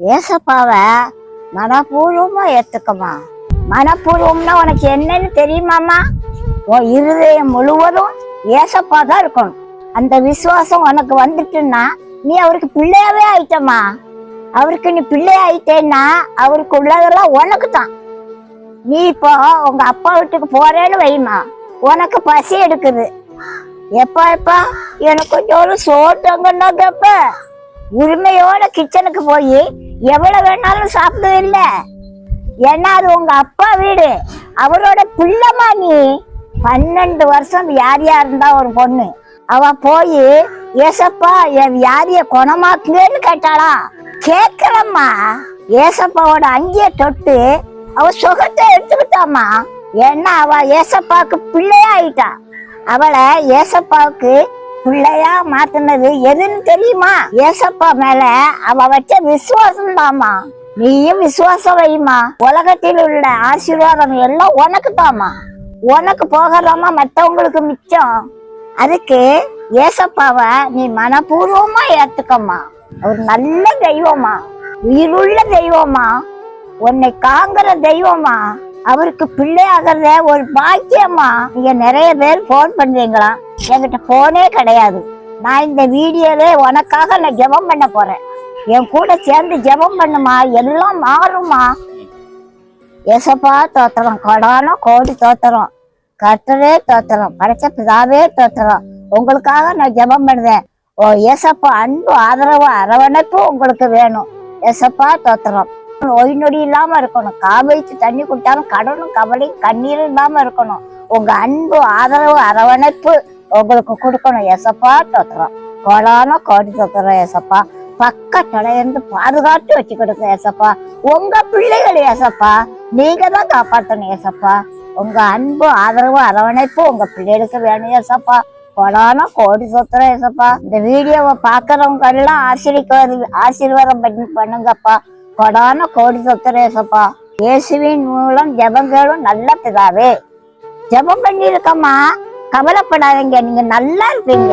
ஏசப்பாவை மனப்பூர்வமா ஏத்துக்கமா மனப்பூர்வம்னா உனக்கு என்னன்னு தெரியுமாமா உன் இருதயம் முழுவதும் ஏசப்பா தான் இருக்கணும். அந்த விசுவாசம் உனக்கு வந்துட்டுன்னா நீ அவருக்கு பிள்ளையாவே ஆயிட்டமா அவருக்கு நீ பிள்ளை ஆயிட்டேன்னா அவருக்கு உள்ளதெல்லாம் உனக்கு தான் நீ இப்போ உங்க அப்பா வீட்டுக்கு போறேன்னு வைமா உனக்கு பசி எடுக்குது. எப்பா எப்பா எனக்கு கொஞ்சம் ஒரு சோட்டங்கன்னா கேப்ப உரிமையோட கிச்சனுக்கு போய் எவ்வளவு வேணாலும் சாப்பிடுவில்ல ஏன்னா அது உங்க அப்பா வீடு. அவரோட பிள்ளைமா நீ பன்னெண்டு வருஷம் வியாதியா இருந்தா ஒரு பொண்ணு. அவ போய் ஏசப்பா என் வியாதிய குணமாக்குங்கன்னு கேட்டாளா? கேட்கலம்மா ஏசப்பாவோட அங்கிய தொட்டு அவ சுகத்தை எடுத்துக்கிட்டாமா ஏன்னா அவ ஏசப்பாவுக்கு பிள்ளையா ஆயிட்டா அவளை ஏசப்பாவுக்கு பிள்ளையா மாத்தினது எதுன்னு தெரியுமா? ஏசப்பா மேல அவ வச்ச விசுவாசம் தாமா நீயும் விசுவாசம் வைமா உலகத்தில் உள்ள ஆசீர்வாதம் எல்லாம் உனக்கு தாமா உனக்கு போகலாமா மத்தவங்களுக்கு மிச்சம். அதுக்கு ஏசப்பாவை நீ மனப்பூர்வமா ஏத்துக்கம்மா. ஒரு நல்ல தெய்வமா உயிருள்ள தெய்வமா உன்னை காங்கிற தெய்வமா அவருக்கு பிள்ளையாகிறத ஒரு பாக்கியமா நீங்க நிறைய பேர் போன் பண்றீங்களா? என்கிட்ட போனே கிடையாது. நான் இந்த வீடியோல உனக்காக நான் ஜெபம் பண்ண போறேன். என் கூட சேர்ந்து ஜெபம் பண்ணுமா? எல்லாம் மாறுமா? எசப்பா தோத்திரம் கொடானோ கோடி தோத்திரம் கர்த்தரே தோத்திரம் படைச்ச பிதாவே தோத்திரம். உங்களுக்காக நான் ஜெபம் பண்ணுவேன். ஓ ஏசப்பா அன்பு ஆதரவு அரவணைப்பு உங்களுக்கு வேணும். ஏசப்பா தோத்திரம். நோய் நொடி இல்லாம இருக்கணும். காவலிச்சு தண்ணி குடித்தாலும் கடனும் கவலையும் கண்ணீரும் இல்லாம இருக்கணும். உங்க அன்பு ஆதரவு அரவணைப்பு உங்களுக்கு கொடுக்கணும். எசப்பா தொத்துறோம். கோலான கோடி தொத்துறோம் எசப்பா பக்க இருந்து பாதுகாத்து வச்சுக்கிடுங்க ஏசப்பா. உங்க பிள்ளைகள் ஏசப்பா. நீங்க தான் காப்பாற்றணும் ஏசப்பா. உங்க அன்பு ஆதரவு அரவணைப்பு உங்க பிள்ளைகளுக்கு வேணும் ஏசப்பா. கொடான கோடி சொத்துறோம் ஏசப்பா. இந்த வீடியோவை பாக்குறவங்க எல்லாம் ஆசீர்வாத ஆசீர்வாதம் பண்ணி பண்ணுங்கப்பா. கொடான கோடி சொத்துறோம் இயேசுவின் மூலம் ஜெபங்களும் நல்ல பிதாவே. ஜெபம் பண்ணியிருக்கம்மா. கவலைப்படாதீங்க. நீங்க நல்லா இருப்பீங்க.